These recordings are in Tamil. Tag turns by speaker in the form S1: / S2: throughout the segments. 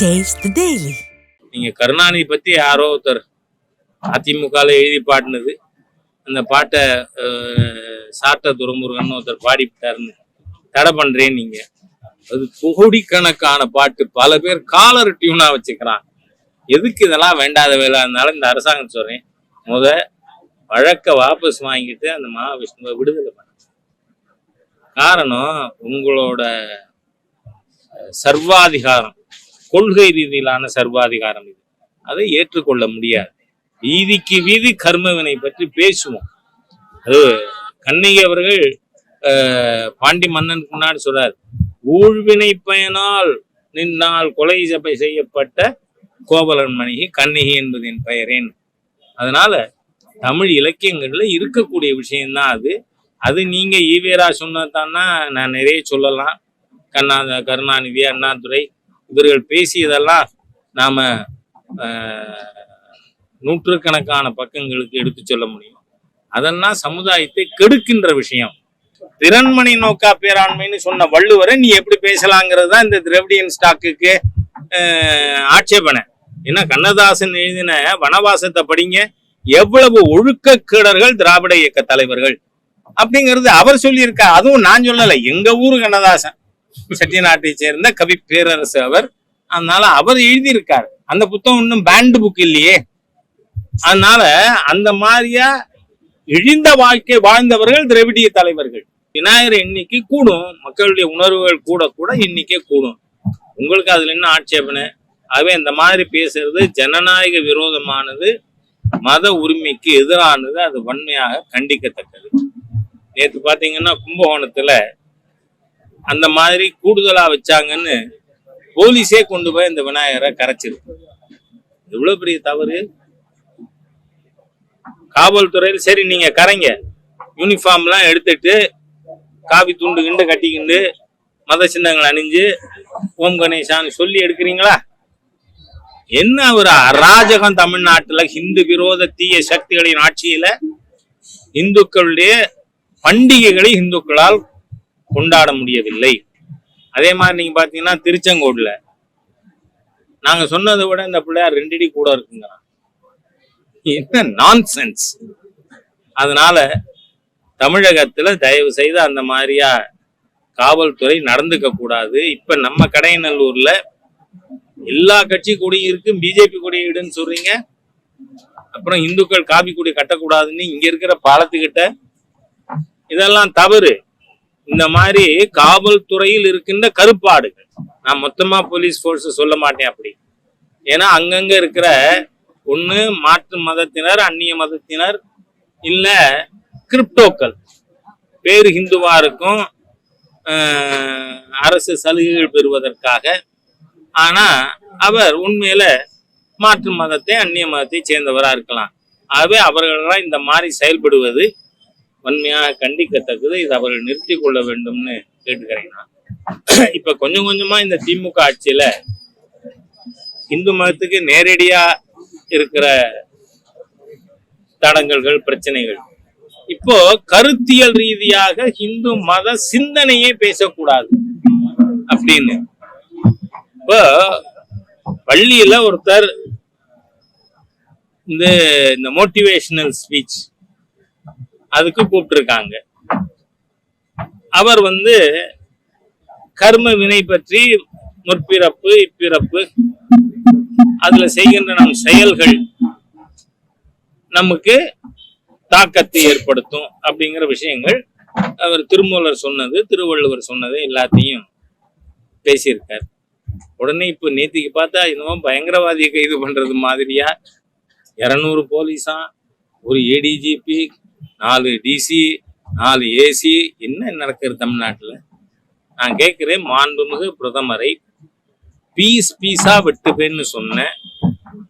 S1: டேஸ்ட் டெய்லி
S2: நீங்க கருணாநிதி பத்தி யாரோ ஒருத்தர் அதிமுகவில் எழுதி பாடினது. அந்த பாட்டை சாட்ட துரமுருகன் ஒருத்தர் பாடிவிட்டாருன்னு தடை பண்றேன் நீங்க. அது கோடிக்கணக்கான பாட்டு. பல பேர் காலர் டியூனா வச்சுக்கிறான் எதுக்கு இதெல்லாம் வேண்டாத வேலை? இருந்தாலும் இந்த அரசாங்கம் சொல்றேன். முத வழக்க வாபஸ் வாங்கிட்டு அந்த மகாவிஷ்ணுவை விடுதலை பண்ண காரணம் உங்களோட சர்வாதிகாரம். கொள்கை ரீதியிலான சர்வாதிகாரம் இது. அதை ஏற்றுக்கொள்ள முடியாது. வீதிக்கு வீதி கர்மவினை பற்றி பேசுவோம். அது கண்ணகி அவர்கள் பாண்டி மன்னனுக்கு முன்னாடி சொல்றார். ஊழ்வினை பயனால் நின்னால் கொலை சபை செய்யப்பட்ட கோவலன் மணிகி கண்ணகி என்பது என் பெயரேன். அதனால தமிழ் இலக்கியங்கள்ல இருக்கக்கூடிய விஷயம்தான் அது. அது நீங்க ஈவேரா சொன்னதான்னா நான் நிறைய சொல்லலாம். கண்ணா கருணாநிதி அண்ணாதுரை இவர்கள் பேசியதெல்லாம் நாம நூற்றுக்கணக்கான பக்கங்களுக்கு எடுத்து சொல்ல முடியும். அதெல்லாம் சமுதாயத்தை கெடுக்கின்ற விஷயம். திறன்மணி நோக்கா பேராண்மைன்னு சொன்ன வள்ளுவரை நீ எப்படி பேசலாங்கிறது தான் இந்த திரவிடியன் ஸ்டாக்குக்கு ஆட்சேபனை. ஏன்னா கண்ணதாசன் எழுதின வனவாசத்தை படிங்க எவ்வளவு ஒழுக்கக்கீடர்கள் திராவிட இயக்க தலைவர்கள். அப்படிங்கிறது அவர் சொல்லியிருக்கார். அதுவும் நான் சொல்லலை. எங்க ஊரு கண்ணதாசன். செட்டிநாட்டை சேர்ந்த கவி பேரரசு அவர். அதனால அவர் எழுதியிருக்காரு. அந்த புத்தகம் இன்னும் பேண்ட் புக் இல்லையே. அதனால அந்த மாதிரியா இழிந்த வாழ்க்கை வாழ்ந்தவர்கள் திரவிடிய தலைவர்கள். விநாயகர் எண்ணிக்கை கூடும். மக்களுடைய உணர்வுகள் கூட கூட எண்ணிக்கை கூடும். உங்களுக்கு அதுல என்ன ஆட்சேபனை? ஆகவே இந்த மாதிரி பேசுறது ஜனநாயக விரோதமானது மத உரிமைக்கு எதிரானது அது வன்மையாக கண்டிக்கத்தக்கது. நேத்து பாத்தீங்கன்னா கும்பகோணத்துல அந்த மாதிரி கூடுதலா வச்சாங்கன்னு போலீஸே கொண்டு போய் இந்த விநாயகரை கரைச்சிருக்கு. எவ்வளவு பெரிய தவறு? காவல்துறையில் சரி நீங்க கரைங்க. யூனிஃபார்ம்லாம் எடுத்துட்டு காவி துண்டு கிண்டு கட்டிக்கிண்டு மத சின்னங்கள் அணிஞ்சு ஓம் கணேசான்னு சொல்லி எடுக்கிறீங்களா? என்ன ஒரு அராஜகம் தமிழ்நாட்டுல ஹிந்து விரோத தீய சக்திகளின் ஆட்சியில இந்துக்களுடைய பண்டிகைகளை இந்துக்களால் கொண்டாட முடியவில்லை. அதே மாதிரி நீங்க பாத்தீங்கன்னா திருச்செங்கோடுல நாங்க சொன்னதை விட இந்த பிள்ளையார் ரெண்டடி கூட இருக்குங்க. என்ன நான்சென்ஸ் அதனால தமிழகத்துல தயவு செய்து அந்த மாதிரியா காவல்துறை நடந்துக்க கூடாது. இப்ப நம்ம கடையநல்லூர்ல எல்லா கட்சி கொடியும் இருக்கு பிஜேபி கொடியை இடுன்னு சொல்றீங்க. அப்புறம் இந்துக்கள் காபி கொடி கட்டக்கூடாதுன்னு இங்க இருக்கிற பாலத்துக்கிட்ட இதெல்லாம் தவறு. இந்த மாதிரி காவல்துறையில் இருக்கின்ற கருப்பாடுகள். நான் மொத்தமா போலீஸ் போர்ஸ் சொல்ல மாட்டேன் அப்படி. ஏன்னா அங்கங்க இருக்கிற ஒண்ணு மாற்று மதத்தினர் அந்நிய மதத்தினர் இல்ல கிரிப்டோக்கள் பேரு ஹிந்துவா இருக்கும். அரசு சலுகைகள் பெறுவதற்காக. ஆனா அவர் உண்மையில மாற்று மதத்தை அந்நிய மதத்தை சேர்ந்தவராக இருக்கலாம். ஆகவே அவர்களெல்லாம் இந்த மாதிரி செயல்படுவது. வன்மையாக கண்டிக்கத்தக்கது. இது அவர்கள் நிறுத்தி கொள்ள வேண்டும்னு கேட்டுக்கிறேன் நான். இப்ப கொஞ்சம் கொஞ்சமா இந்த திமுக ஆட்சியில இந்து மதத்துக்கு நேரடியா இருக்கிற தடங்கல்கள் பிரச்சனைகள். இப்போ கருத்தியல் ரீதியாக இந்து மத சிந்தனையே பேசக்கூடாது அப்படின்னு. இப்போ பள்ளியில ஒருத்தர் இந்த இந்த மோட்டிவேஷனல் ஸ்பீச் அதுக்கு கூப்பிட்டுருக்காங்க. அவர் வந்து கர்ம வினை பற்றி முற்பிறப்பு இப்பிறப்பு அதுல செய்கின்ற நம் செயல்கள் நமக்கு தாக்கத்தை ஏற்படுத்தும் அப்படிங்கிற விஷயங்கள் அவர் திருமூலர் சொன்னது திருவள்ளுவர் சொன்னது எல்லாத்தையும் பேசியிருக்கார். உடனே இப்போ நேத்திக்கு பார்த்தா இன்னும் பயங்கரவாதியை கைது பண்றது மாதிரியா? இரநூறு போலீஸா? ஒரு ஏடிஜிபி நாலு டிசி நாலு ஏசி என்ன நடக்கிறது தமிழ்நாட்டுல? நான் கேட்குறேன் மாண்புமிகு பிரதமரை பீஸ் பீஸா வெட்டுவேன்னு சொன்ன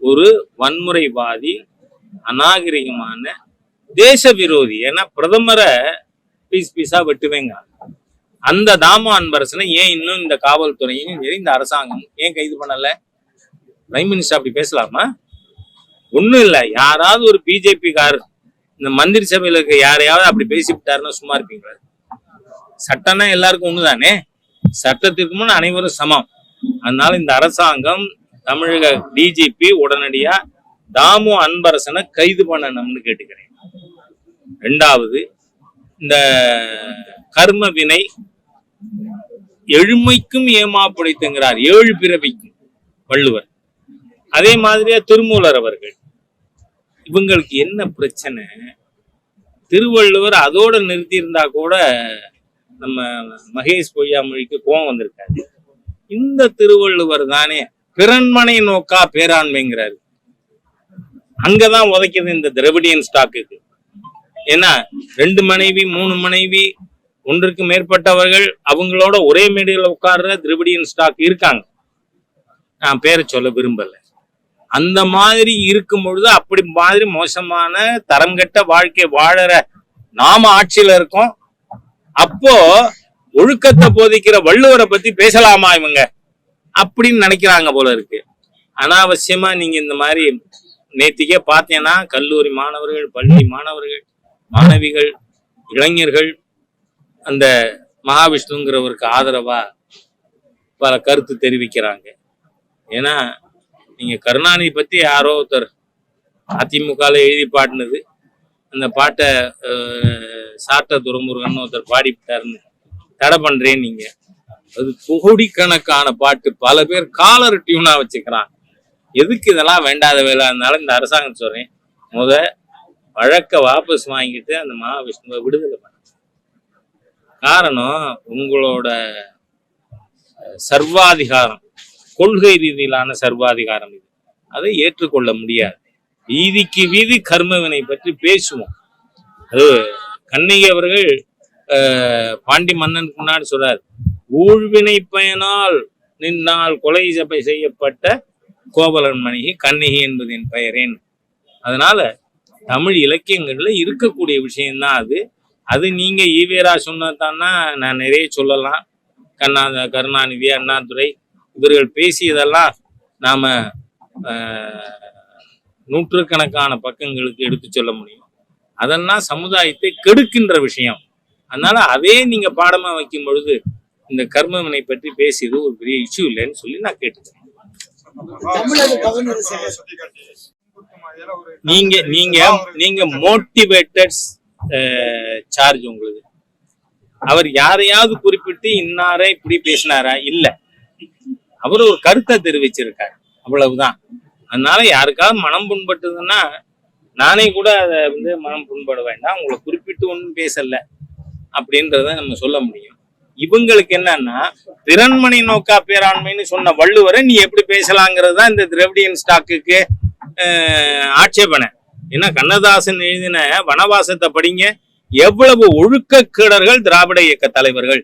S2: ஒரு வன்முறைவாதி அநாகரிகமான தேச விரோதி ஏன்னா பிரதமரை பீஸ் பீஸா வெட்டுவேங்க. அந்த தாம அன்பரசனை ஏன் இன்னும் இந்த காவல்துறையும் சரி இந்த அரசாங்கம் ஏன் கைது பண்ணல? பிரைம் மினிஸ்டர் அப்படி பேசலாமா? ஒண்ணும் இல்ல. யாராவது ஒரு பிஜேபி இந்த மந்திரி சபையில இருக்க யாரையாவது அப்படி பேசிவிட்டாருன்னா சும்மா இருப்பீங்களா? சட்டம்னா எல்லாருக்கும் ஒண்ணுதானே? சட்டத்திற்கு முன் அனைவரும் சமம். அதனால இந்த அரசாங்கம் தமிழக டிஜிபி உடனடியா தாமு அன்பரசனை கைது பண்ணணும்னு கேட்டுக்கிறேன். ரெண்டாவது இந்த கர்ம வினை எழுமைக்கும் ஏமாப்புடைத்துங்கிறார். ஏழு பிறவிக்கும் வள்ளுவர். அதே மாதிரியா திருமூலர் அவர்கள். இவங்களுக்கு என்ன பிரச்சனை? திருவள்ளுவர் அதோட நிறுத்தி இருந்தா கூட நம்ம மகேஷ் பொய்யாமொழிக்கு கோபம் வந்திருக்காரு. இந்த திருவள்ளுவர் தானே பிறன்மனை நோக்கா பேராண்மைங்கிறாரு. அங்கதான் உதைக்குது இந்த திரவிடியன் ஸ்டாக்குக்கு ஏன்னா ரெண்டு மனைவி மூணு மனைவி ஒன்றுக்கு மேற்பட்டவர்கள் அவங்களோட ஒரே மேடையில் உட்கார்ற திரவிடியன் ஸ்டாக் இருக்காங்க. நான் பேரை சொல்ல விரும்பல. அந்த மாதிரி இருக்கும் பொழுது அப்படி மாதிரி மோசமான தரம் கெட்ட வாழ்க்கை வாழற நாம ஆட்சியில இருக்கோம். அப்போ ஒழுக்கத்தை போதிக்கிற வள்ளுவரை பத்தி பேசலாமா இவங்க? அப்படின்னு நினைக்கிறாங்க போல இருக்கு. அனாவசியமா நீங்க இந்த மாதிரி நேத்திக்கே பார்த்தீங்கன்னா கல்லூரி மாணவர்கள் பள்ளி மாணவர்கள் மாணவிகள் இளைஞர்கள் அந்த மகாவிஷ்ணுங்கிறவருக்கு ஆதரவா பல கருத்து தெரிவிக்கிறாங்க. ஏன்னா நீங்க கருணாநிதி பத்தி யாரோ ஒருத்தர் அதிமுகல எழுதி பாடினது. அந்த பாட்டை சாட்ட துரைமுருகன் ஒருத்தர் பாடிவிட்டாருன்னு தடை பண்றேன் நீங்க. அது கோடிக்கணக்கான பாட்டு. பல பேர் காலர் டியூனா வச்சுக்கிறான் எதுக்கு இதெல்லாம் வேண்டாத வேலை? இருந்தாலும் இந்த அரசாங்கம் சொல்றேன். முத வழக்க வாபஸ் வாங்கிட்டு அந்த மகாவிஷ்ணுவை விடுதலை பண்ண காரணம் உங்களோட சர்வாதிகாரம். கொள்கை ரீதியிலான சர்வாதிகாரம் இது. அதை ஏற்றுக்கொள்ள முடியாது. வீதிக்கு வீதி கர்மவினை பற்றி பேசுவோம். அது கண்ணகி அவர்கள் பாண்டி மன்னனுக்கு முன்னாடி சொல்றார் ஊழ்வினை பயனால் நின்னால் கொலை சபை செய்யப்பட்ட கோவலன் மணிகி கண்ணகி என்பது என் பெயரேன். அதனால தமிழ் இலக்கியங்கள்ல இருக்கக்கூடிய விஷயம்தான் அது. அது நீங்க ஈவேரா சொன்னதான்னா நான் நிறைய சொல்லலாம். கண்ணா கருணாநிதி அண்ணாதுரை இவர்கள் பேசியதெல்லாம் நாம ஆஹ், நூற்றுக்கணக்கான பக்கங்களுக்கு எடுத்து சொல்ல முடியும். அதெல்லாம் சமுதாயத்தை கெடுக்கின்ற விஷயம். அதனால அதே நீங்க பாடமா வைக்கும் பொழுது இந்த கர்மவினை பற்றி பேசியது ஒரு பெரிய இஷ்யூ இல்லைன்னு சொல்லி நான் கேட்டுக்கிறேன். நீங்க நீங்க நீங்க மோட்டிவேட்டட் சார்ஜ் உங்களுக்கு. அவர் யாரையாவது குறிப்பிட்டு இன்னாரே இப்படி பேசினாரா? இல்ல. அவர் ஒரு கருத்தை தெரிவிச்சிருக்காரு. அவ்வளவுதான். அதனால யாருக்காவது மனம் புண்பட்டதுன்னா நானே கூட அதை வந்து மனம் புண்பட வேண்டாம். உங்களை குறிப்பிட்டு ஒன்றும் பேசல அப்படின்றத நம்ம சொல்ல முடியும். இவங்களுக்கு என்னன்னா திறன்மணி நோக்கா பேராண்மைன்னு சொன்ன வள்ளுவரை நீ எப்படி பேசலாங்கிறது தான் இந்த திரவிடியன் ஸ்டாக்குக்கு ஆட்சேபனை. ஏன்னா கண்ணதாசன் எழுதின வனவாசத்தை படிங்க. எவ்வளவு ஒழுக்கக்கேடர்கள் திராவிட இயக்க தலைவர்கள்.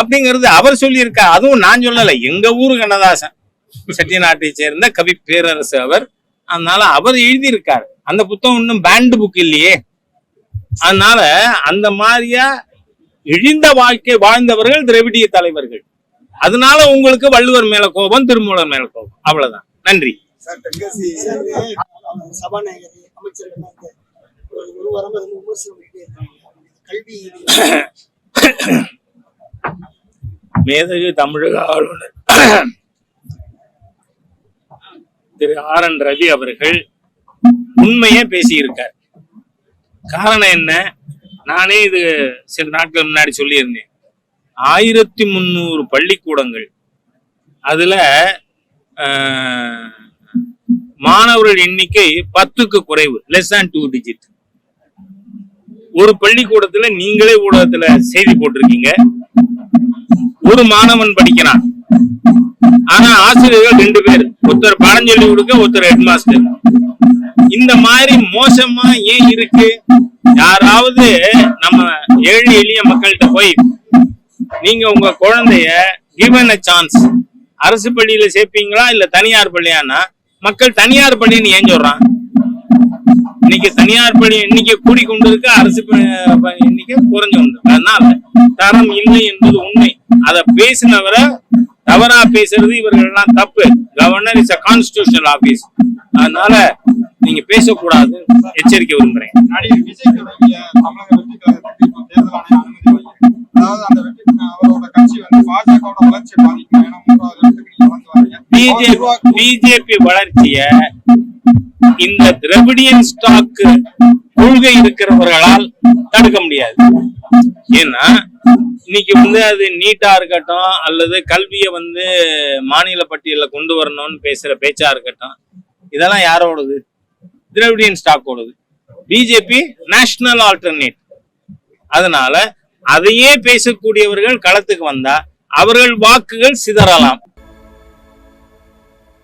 S2: அப்படிங்கிறது அவர் சொல்லியிருக்கார். அதுவும் நான் சொல்லல. எங்க ஊரு கண்ணதாசன். செட்டிநாட்டை சேர்ந்த கவி பேரரசு அவர். அதனால அவர் எழுதியிருக்கார். அந்த புத்தகம் இன்னும் பேண்ட் புக் இல்லையே. அதனால அந்த மாதிரியா இழிந்த வாழ்க்கை வாழ்ந்தவர்கள் திரவிடிய தலைவர்கள். அதனால உங்களுக்கு வள்ளுவர் மேல கோபம் திருமூலர் மேல கோபம். அவ்வளவுதான். நன்றி.
S1: சபாநாயகர் அமைச்சர்கள் கல்வி ஒரு ஒரு வாரம் வந்து விமர்சனம் பண்ணிட்டே இருக்காங்க கல்வி
S2: மேதகு தமிழக ஆளுநர் திரு ஆர் என் ரவி அவர்கள் உண்மையே பேசியிருக்கார். காரணம் என்ன? நானே இது சில நாட்கள் முன்னாடி சொல்லியிருந்தேன். ஆயிரத்தி முந்நூறு பள்ளிக்கூடங்கள் அதுல ஆஹ், மாணவர்கள் எண்ணிக்கை பத்துக்கு குறைவு லெஸ் than டூ டிஜிட் ஒரு பள்ளிக்கூடத்துல நீங்களே ஊடகத்துல செய்தி போட்டிருக்கீங்க. ஒரு மாணவன் படிக்கிறான். ஆனா ஆசிரியர்கள் ரெண்டு பேர். ஒருத்தர் பாடம் சொல்லி கொடுக்க ஒருத்தர் ஹெட் மாஸ்டர் இந்த மாதிரி மோசமா ஏன் இருக்கு? யாராவது நம்ம ஏழை எளிய மக்கள்கிட்ட போய் நீங்க உங்க குழந்தைய கிவன் அ சான்ஸ் அரசு பள்ளியில சேர்ப்பீங்களா இல்ல தனியார் பள்ளியானா? மக்கள் தனியார் பள்ளின்னு ஏன் சொல்றான்? இன்னைக்கு தனியார் பள்ளி எண்ணிக்கை கூடிக்கொண்டு இருக்கு அரசு எண்ணிக்கை குறைஞ்சு கொண்டு. இருக்கு. அதனால தரம் இல்லை என்பது உண்மை. அத பேசினவரை தவறா பேசுறது இவர்கள் எல்லாம் தப்பு. Governor is a constitutional office அதனால நீங்க பேசக்கூடாது. எச்சரிக்கை விரும்புறேன். பிஜேபி வளர்ச்சிய இந்த திரவிடியன் ஸ்டாக் கொள்கை இருக்கிறவர்களால் தடுக்க முடியாது. ஏன்னா இன்னைக்கு வந்து அது நீட்டா இருக்கட்டும் அல்லது கல்வியை வந்து மாநில பட்டியல கொண்டு வரணும்னு பேசுற பேச்சா இருக்கட்டும் இதெல்லாம் யாரோடது? திரவிடியன் ஸ்டாக்கோடது பிஜேபி நேஷனல் ஆல்டர்னேட் அதனால அதையே பேசக்கூடியவர்கள் களத்துக்கு வந்தா அவர்கள் வாக்குகள் சிதறலாம்.